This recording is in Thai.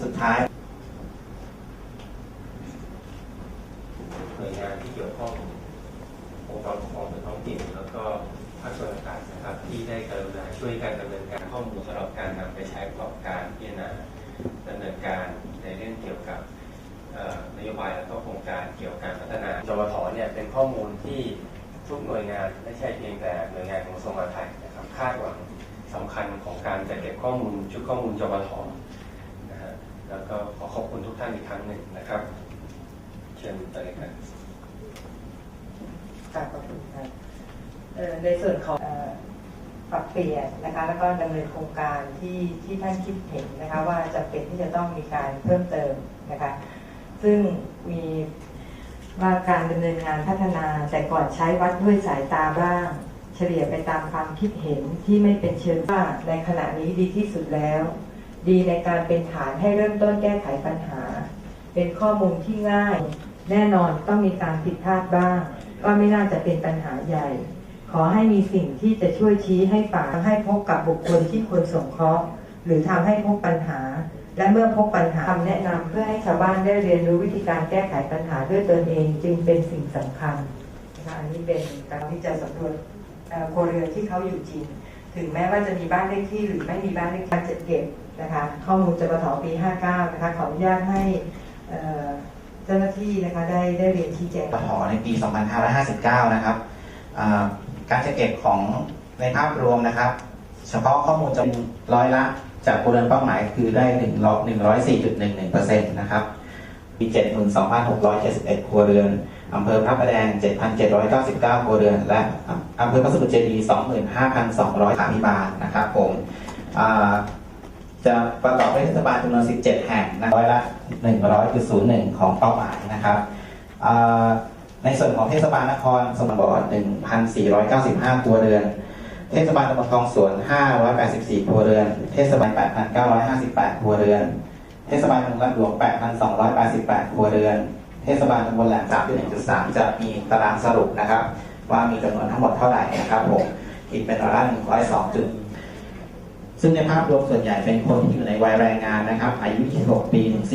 สุดท้ายหน่วยงานที่เกี่ยวข้ององค์กรปกครองส่วนท้องถิ่นแล้วก็ภาคส่วนต่างๆนะครับ ที่ได้กรุณาช่วยกันดำเนินการข้อมูลสำหรับการนำไปใช้ประกอบการพิจารณาดำเนินการในเรื่องเกี่ยวกับนโยบายและก็โครงการเกี่ยวกับการพัฒนาจวทเนี่ยเป็นข้อมูลที่ทุกหน่วยงานไม่ใช่เพียงแต่หน่วยงานของกระทรวงมหาดไทยนะครับคาดหวังสำคัญของการจัดเก็บข้อมูลชุดข้อมูลจวทนะฮะแล้วก็ขอขอบคุณ ท่านอีกครั้งหนึ่งนะครับ เชิญไปเลยครับค่ะขอบคุณค่ะเอ่อในส่วนของอปรับเปลี่ยนนะคะแล้วก็ดำเนินโครงการที่ที่ท่านคิดเห็นนะคะว่าจะเป็นที่จะต้องมีการเพิ่มเติมนะคะซึ่งมีว่าการดำเนินงานพัฒนาแต่ก่อนใช้วัดด้วยสายตาบ้าง เฉลี่ยไปตามความคิดเห็นที่ไม่เป็นเชิงว่าในขณะนี้ดีที่สุดแล้ว ดีในการเป็นฐานให้เริ่มต้นแก้ไขปัญหา เป็นข้อมูลที่ง่าย แน่นอนต้องมีการผิดพลาดบ้าง ก็ไม่น่าจะเป็นปัญหาใหญ่ ขอให้มีสิ่งที่จะช่วยชี้ให้ฝ่าให้พบกับบุคคลที่ควรสงเคราะห์ หรือทำให้พบปัญหา และเมื่อพบปัญหาคำแนะนำเพื่อให้ชาวบ้านได้เรียนรู้วิธีการแก้ไขปัญหาด้วยตนเองจึงเป็นสิ่งสำคัญนะอันนี้เป็นการที่จะสำรวจเอ่อครเรือนที่เขาอยู่จริง ถึงแม้ว่าจะมีบ้านเลขที่หรือไม่มีบ้านเลขที่จัดเก็บ นะคะข้อมูลจะประถอปี 59 นะคะขออนุญาตให้เจ้าหน้าที่นะคะได้ได้เรียนชี้แจงปทในปี 2559 นะครับอ่าการจัดเก็บของในภาพรวมนะครับ เฉพาะข้อมูลจำนวนร้อยละจากครัวเรือนเป้าหมายคือได้1 104.11%นะครับมี72,671 ครัวเรือนอำเภอพระประแดง 7,799 ครัวเรือน และอำเภอพระสมุทรเจดีย์25,200 ขาพิบาลนะครับผมอ่า จะประกอบด้วยเทศบาลจำนวน 17 แห่งนะร้อยละ 100.01 ของเป้าหมายนะครับในส่วนของเทศบาลนครสมุทรปราการ1,495 ครัวเรือน เทศบาลตำบลคลองสวน 584 ครัวเรือน เทศบาล 8,958 ครัวเรือน เทศบาลเมืองลาดหลวง 8,288 ครัวเรือน เทศบาลตำบลแหลมสาบที่1.3 จะมีตารางสรุปนะครับ ว่ามีจำนวนทั้งหมดเท่าไหร่นะครับผมคิดเป็นร้อยละ102จุด ซึ่งในภาพรวมส่วนใหญ่เป็นคนที่อยู่ในวัยแรงงานนะครับ อายุ 26 ปีถึง